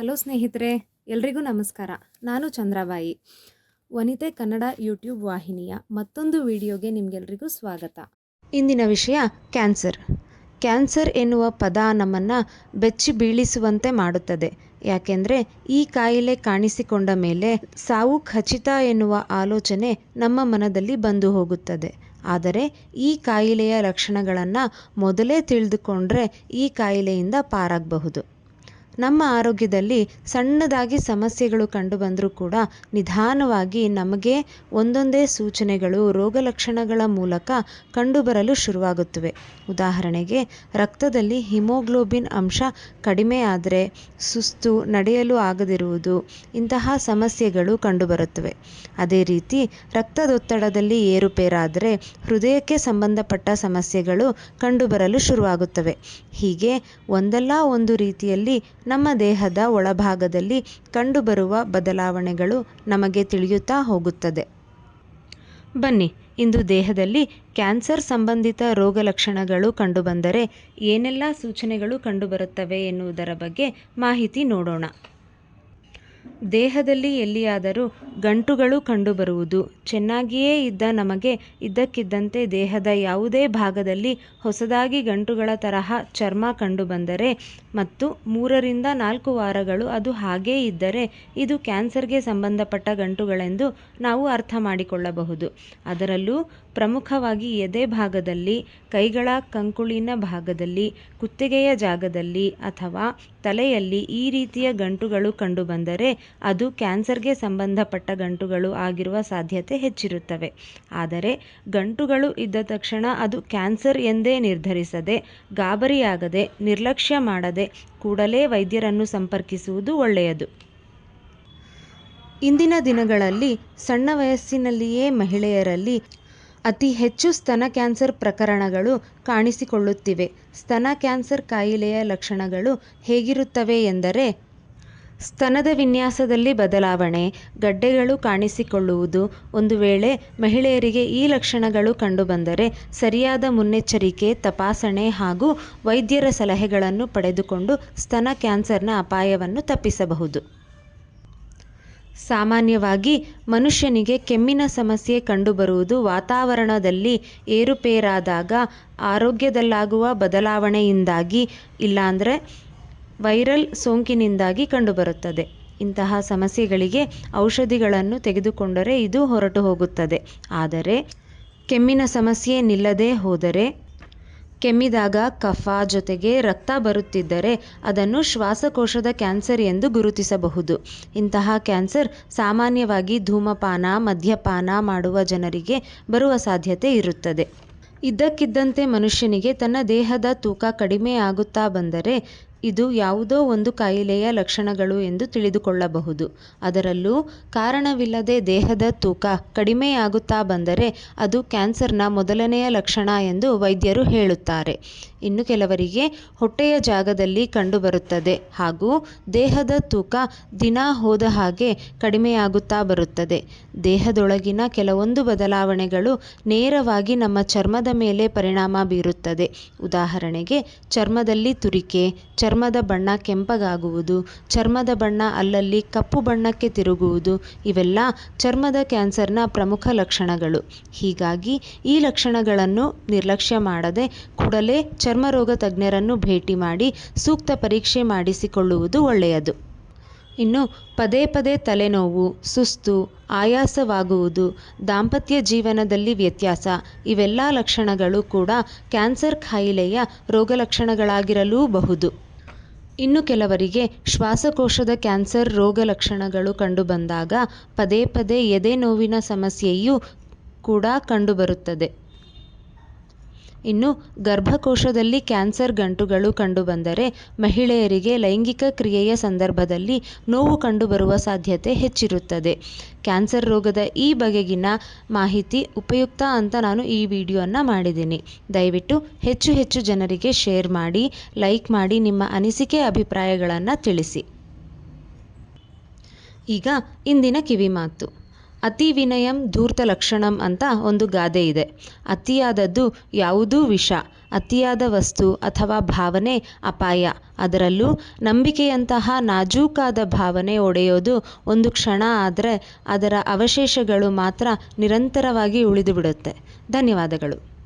Hello ಸ್ನೇಹಿತರೆ, ಎಲ್ರಿಗೂ ನಮಸ್ಕಾರ. ನಾನು ಚಂದ್ರಬಾಯಿ. ವನಿತೆ ಕನ್ನಡ ಯೂಟ್ಯೂಬ್ ವಾಹಿನಿಯ ಮತ್ತೊಂದು ವಿಡಿಯೋಗೆ ನಿಮಗೆಲ್ರಿಗೂ ಸ್ವಾಗತ. ಇಂದಿನ ವಿಷಯ ಕ್ಯಾನ್ಸರ್. ಕ್ಯಾನ್ಸರ್ ಎನ್ನುವ ಪದ ನಮ್ಮನ್ನು ಬೆಚ್ಚಿ ಬೀಳಿಸುವಂತೆ ಮಾಡುತ್ತದೆ. ಯಾಕೆಂದರೆ ಈ ಕಾಯಿಲೆ ಕಾಣಿಸಿಕೊಂಡ ಮೇಲೆ ಸಾವು ಖಚಿತ ಎನ್ನುವ ಆಲೋಚನೆ ನಮ್ಮ ಮನದಲ್ಲಿ ಬಂದು ಹೋಗುತ್ತದೆ. ಆದರೆ ಈ ಕಾಯಿಲೆಯ ಲಕ್ಷಣಗಳನ್ನು ಮೊದಲೇ ತಿಳಿದುಕೊಂಡ್ರೆ ಈ ಕಾಯಿಲೆಯಿಂದ ಪಾರಾಗಬಹುದು. ನಮ್ಮ ಆರೋಗ್ಯದಲ್ಲಿ ಸಣ್ಣದಾಗಿ ಸಮಸ್ಯೆಗಳು ಕಂಡುಬಂದರೂ ಕೂಡ ನಿಧಾನವಾಗಿ ನಮಗೆ ಒಂದೊಂದೇ ಸೂಚನೆಗಳು, ರೋಗ ಲಕ್ಷಣಗಳ ಮೂಲಕ ಕಂಡುಬರಲು ಶುರುವಾಗುತ್ತವೆ. ಉದಾಹರಣೆಗೆ, ರಕ್ತದಲ್ಲಿ ಹಿಮೋಗ್ಲೋಬಿನ್ ಅಂಶ ಕಡಿಮೆ ಆದರೆ ಸುಸ್ತು ನಡೆಯಲು ಆಗದಿರುವುದು ಇಂತಹ ಸಮಸ್ಯೆಗಳು ಕಂಡುಬರುತ್ತವೆ ಅದೇ ರೀತಿ, ರಕ್ತದೊತ್ತಡದಲ್ಲಿ ಏರುಪೇರಾದರೆ ಹೃದಯಕ್ಕೆ ಸಂಬಂಧಪಟ್ಟ ಸಮಸ್ಯೆಗಳು ಕಂಡುಬರಲು ಶುರುವಾಗುತ್ತವೆ. ಹೀಗೆ ಒಂದಲ್ಲ ಒಂದು ರೀತಿಯಲ್ಲಿ ನಮ್ಮ ದೇಹದ ಒಳಭಾಗದಲ್ಲಿ ಕಂಡುಬರುವ ಬದಲಾವಣೆಗಳು ನಮಗೆ ತಿಳಿಯುತ್ತಾ ಹೋಗುತ್ತದೆ. ಬನ್ನಿ, ಇಂದು ದೇಹದಲ್ಲಿ ಕ್ಯಾನ್ಸರ್ ಸಂಬಂಧಿತ ರೋಗ ಲಕ್ಷಣಗಳು ಕಂಡುಬಂದರೆ ಏನೆಲ್ಲ ಸೂಚನೆಗಳು ಕಂಡುಬರುತ್ತವೆ ಎನ್ನುವುದರ ಬಗ್ಗೆ ಮಾಹಿತಿ ನೋಡೋಣ. ದೇಹದಲ್ಲಿ ಎಲ್ಲಿಯಾದರೂ ಗಂಟುಗಳು ಕಂಡುಬರುವುದು. ಚೆನ್ನಾಗಿಯೇ ಇದ್ದ ನಮಗೆ ಇದ್ದಕ್ಕಿದ್ದಂತೆ ದೇಹದ ಯಾವುದೇ ಭಾಗದಲ್ಲಿ ಹೊಸದಾಗಿ ಗಂಟುಗಳ ತರಹ ಚರ್ಮ ಕಂಡುಬಂದರೆ ಮತ್ತು ಮೂರರಿಂದ ನಾಲ್ಕು ವಾರಗಳು ಅದು ಹಾಗೇ ಇದ್ದರೆ ಇದು ಕ್ಯಾನ್ಸರ್ಗೆ ಸಂಬಂಧಪಟ್ಟ ಗಂಟುಗಳೆಂದು ನಾವು ಅರ್ಥ ಮಾಡಿಕೊಳ್ಳಬಹುದು. ಅದರಲ್ಲೂ ಪ್ರಮುಖವಾಗಿ ಎದೆ ಭಾಗದಲ್ಲಿ, ಕೈಗಳ ಕಂಕುಳಿನ ಭಾಗದಲ್ಲಿ, ಕುತ್ತಿಗೆಯ ಜಾಗದಲ್ಲಿ ಅಥವಾ ತಲೆಯಲ್ಲಿ ಈ ರೀತಿಯ ಗಂಟುಗಳು ಕಂಡುಬಂದರೆ ಅದು ಕ್ಯಾನ್ಸರ್ಗೆ ಸಂಬಂಧಪಟ್ಟ ಗಂಟುಗಳು ಆಗಿರುವ ಸಾಧ್ಯತೆ ಹೆಚ್ಚಿರುತ್ತವೆ. ಆದರೆ ಗಂಟುಗಳು ಇದ್ದ ತಕ್ಷಣ ಅದು ಕ್ಯಾನ್ಸರ್ ಎಂದೇ ನಿರ್ಧರಿಸದೆ, ಗಾಬರಿಯಾಗದೆ, ನಿರ್ಲಕ್ಷ್ಯ ಮಾಡದೆ ಕೂಡಲೇ ವೈದ್ಯರನ್ನು ಸಂಪರ್ಕಿಸುವುದು ಒಳ್ಳೆಯದು. ಇಂದಿನ ದಿನಗಳಲ್ಲಿ ಸಣ್ಣ ವಯಸ್ಸಿನಲ್ಲಿಯೇ ಮಹಿಳೆಯರಲ್ಲಿ ಅತಿ ಹೆಚ್ಚು ಸ್ತನ ಕ್ಯಾನ್ಸರ್ ಪ್ರಕರಣಗಳು ಕಾಣಿಸಿಕೊಳ್ಳುತ್ತಿವೆ. ಸ್ತನ ಕ್ಯಾನ್ಸರ್ ಕಾಯಿಲೆಯ ಲಕ್ಷಣಗಳು ಹೇಗಿರುತ್ತವೆ ಎಂದರೆ ಸ್ತನದ ವಿನ್ಯಾಸದಲ್ಲಿ ಬದಲಾವಣೆ, ಗಡ್ಡೆಗಳು ಕಾಣಿಸಿಕೊಳ್ಳುವುದು. ಒಂದು ವೇಳೆ ಮಹಿಳೆಯರಿಗೆ ಈ ಲಕ್ಷಣಗಳು ಕಂಡುಬಂದರೆ ಸರಿಯಾದ ಮುನ್ನೆಚ್ಚರಿಕೆ, ತಪಾಸಣೆ ಹಾಗೂ ವೈದ್ಯರ ಸಲಹೆಗಳನ್ನು ಪಡೆದುಕೊಂಡು ಸ್ತನ ಕ್ಯಾನ್ಸರ್ನ ಅಪಾಯವನ್ನು ತಪ್ಪಿಸಬಹುದು. ಸಾಮಾನ್ಯವಾಗಿ ಮನುಷ್ಯನಿಗೆ ಕೆಮ್ಮಿನ ಸಮಸ್ಯೆ ಕಂಡುಬರುವುದು ವಾತಾವರಣದಲ್ಲಿ ಏರುಪೇರಾದಾಗ ಆರೋಗ್ಯದಲ್ಲಾಗುವ ಬದಲಾವಣೆಯಿಂದಾಗಿ, ಇಲ್ಲಾಂದರೆ ವೈರಲ್ ಸೋಂಕಿನಿಂದಾಗಿ ಕಂಡುಬರುತ್ತದೆ. ಇಂತಹ ಸಮಸ್ಯೆಗಳಿಗೆ ಔಷಧಿಗಳನ್ನು ತೆಗೆದುಕೊಂಡರೆ ಇದು ಹೊರಟು ಹೋಗುತ್ತದೆ. ಆದರೆ, ಕೆಮ್ಮಿನ ಸಮಸ್ಯೆ ನಿಲ್ಲದೆ ಹೋದರೆ, ಕೆಮ್ಮಿದಾಗ ಕಫ ಜೊತೆಗೆ ರಕ್ತ ಬರುತ್ತಿದ್ದರೆ ಅದನ್ನು ಶ್ವಾಸಕೋಶದ ಕ್ಯಾನ್ಸರ್ ಎಂದು ಗುರುತಿಸಬಹುದು. ಇಂತಹ ಕ್ಯಾನ್ಸರ್ ಸಾಮಾನ್ಯವಾಗಿ ಧೂಮಪಾನ, ಮದ್ಯಪಾನ ಮಾಡುವ ಜನರಿಗೆ ಬರುವ ಸಾಧ್ಯತೆ ಇರುತ್ತದೆ. ಇದ್ದಕ್ಕಿದ್ದಂತೆ ಮನುಷ್ಯನಿಗೆ ತನ್ನ ದೇಹದ ತೂಕ ಕಡಿಮೆ ಆಗುತ್ತಾ ಬಂದರೆ ಇದು ಯಾವುದೋ ಒಂದು ಕಾಯಿಲೆಯ ಲಕ್ಷಣಗಳು ಎಂದು ತಿಳಿದುಕೊಳ್ಳಬಹುದು. ಅದರಲ್ಲೂ ಕಾರಣವಿಲ್ಲದೆ ದೇಹದ ತೂಕ ಕಡಿಮೆಯಾಗುತ್ತಾ ಬಂದರೆ ಅದು ಕ್ಯಾನ್ಸರ್ನ ಮೊದಲನೆಯ ಲಕ್ಷಣ ಎಂದು ವೈದ್ಯರು ಹೇಳುತ್ತಾರೆ. ಇನ್ನು ಕೆಲವರಿಗೆ ಹೊಟ್ಟೆಯ ಜಾಗದಲ್ಲಿ ಕಂಡುಬರುತ್ತದೆ ಹಾಗೂ ದೇಹದ ತೂಕ ದಿನ ಹೋದ ಹಾಗೆ ಕಡಿಮೆಯಾಗುತ್ತಾ ಬರುತ್ತದೆ. ದೇಹದೊಳಗಿನ ಕೆಲವೊಂದು ಬದಲಾವಣೆಗಳು ನೇರವಾಗಿ ನಮ್ಮ ಚರ್ಮದ ಮೇಲೆ ಪರಿಣಾಮ ಬೀರುತ್ತದೆ. ಉದಾಹರಣೆಗೆ, ಚರ್ಮದಲ್ಲಿ ತುರಿಕೆ ಚರ್ಮದ ಬಣ್ಣ ಕೆಂಪಗಾಗುವುದು, ಚರ್ಮದ ಬಣ್ಣ ಅಲ್ಲಲ್ಲಿ ಕಪ್ಪು ಬಣ್ಣಕ್ಕೆ ತಿರುಗುವುದು, ಇವೆಲ್ಲ ಚರ್ಮದ ಕ್ಯಾನ್ಸರ್ನ ಪ್ರಮುಖ ಲಕ್ಷಣಗಳು. ಹೀಗಾಗಿ ಈ ಲಕ್ಷಣಗಳನ್ನು ನಿರ್ಲಕ್ಷ್ಯ ಮಾಡದೆ ಕೂಡಲೇ ಚರ್ಮರೋಗ ತಜ್ಞರನ್ನು ಭೇಟಿ ಮಾಡಿ ಸೂಕ್ತ ಪರೀಕ್ಷೆ ಮಾಡಿಸಿಕೊಳ್ಳುವುದು ಒಳ್ಳೆಯದು. ಇನ್ನು ಪದೇ ಪದೇ ತಲೆನೋವು, ಸುಸ್ತು, ಆಯಾಸವಾಗುವುದು, ದಾಂಪತ್ಯ ಜೀವನದಲ್ಲಿ ವ್ಯತ್ಯಾಸ ಇವೆಲ್ಲ ಲಕ್ಷಣಗಳು ಕೂಡ ಕ್ಯಾನ್ಸರ್ ಖಾಯಿಲೆಯ ರೋಗಲಕ್ಷಣಗಳಾಗಿರಲೂಬಹುದು. ಇನ್ನು ಕೆಲವರಿಗೆ ಶ್ವಾಸಕೋಶದ ಕ್ಯಾನ್ಸರ್ ರೋಗ ಲಕ್ಷಣಗಳು ಕಂಡುಬಂದಾಗ ಪದೇ ಪದೇ ಎದೆ ನೋವಿನ ಸಮಸ್ಯೆಯೂ ಕೂಡ ಕಂಡುಬರುತ್ತದೆ ಇನ್ನು ಗರ್ಭಕೋಶದಲ್ಲಿ ಕ್ಯಾನ್ಸರ್ ಗಂಟುಗಳು ಕಂಡುಬಂದರೆ ಮಹಿಳೆಯರಿಗೆ ಲೈಂಗಿಕ ಕ್ರಿಯೆಯ ಸಂದರ್ಭದಲ್ಲಿ ನೋವು ಕಂಡುಬರುವ ಸಾಧ್ಯತೆ ಹೆಚ್ಚಿರುತ್ತದೆ. ಕ್ಯಾನ್ಸರ್ ರೋಗದ ಈ ಬಗೆಗಿನ ಮಾಹಿತಿ ಉಪಯುಕ್ತ ಅಂತ ನಾನು ಈ ವಿಡಿಯೋನ ಮಾಡಿದ್ದೀನಿ. ದಯವಿಟ್ಟು ಹೆಚ್ಚು ಹೆಚ್ಚು ಜನರಿಗೆ ಶೇರ್ ಮಾಡಿ, ಲೈಕ್ ಮಾಡಿ, ನಿಮ್ಮ ಅನಿಸಿಕೆ ಅಭಿಪ್ರಾಯಗಳನ್ನು ತಿಳಿಸಿ. ಈಗ ಇಂದಿನ ಕಿವಿಮಾತು. ಅತಿ ವಿನಯಂ ಧೂರ್ತ ಲಕ್ಷಣಂ ಅಂತ ಒಂದು ಗಾದೆ ಇದೆ. ಅತಿಯಾದದ್ದು ಯಾವುದೂ ವಿಷ, ಅತಿಯಾದ ವಸ್ತು ಅಥವಾ ಭಾವನೆ ಅಪಾಯ. ಅದರಲ್ಲೂ ನಂಬಿಕೆಯಂತಹ ನಾಜೂಕಾದ ಭಾವನೆ ಒಡೆಯೋದು ಒಂದು ಕ್ಷಣ ಆದರೆ ಅದರ ಅವಶೇಷಗಳು ಮಾತ್ರ ನಿರಂತರವಾಗಿ ಉಳಿದುಬಿಡುತ್ತೆ. ಧನ್ಯವಾದಗಳು.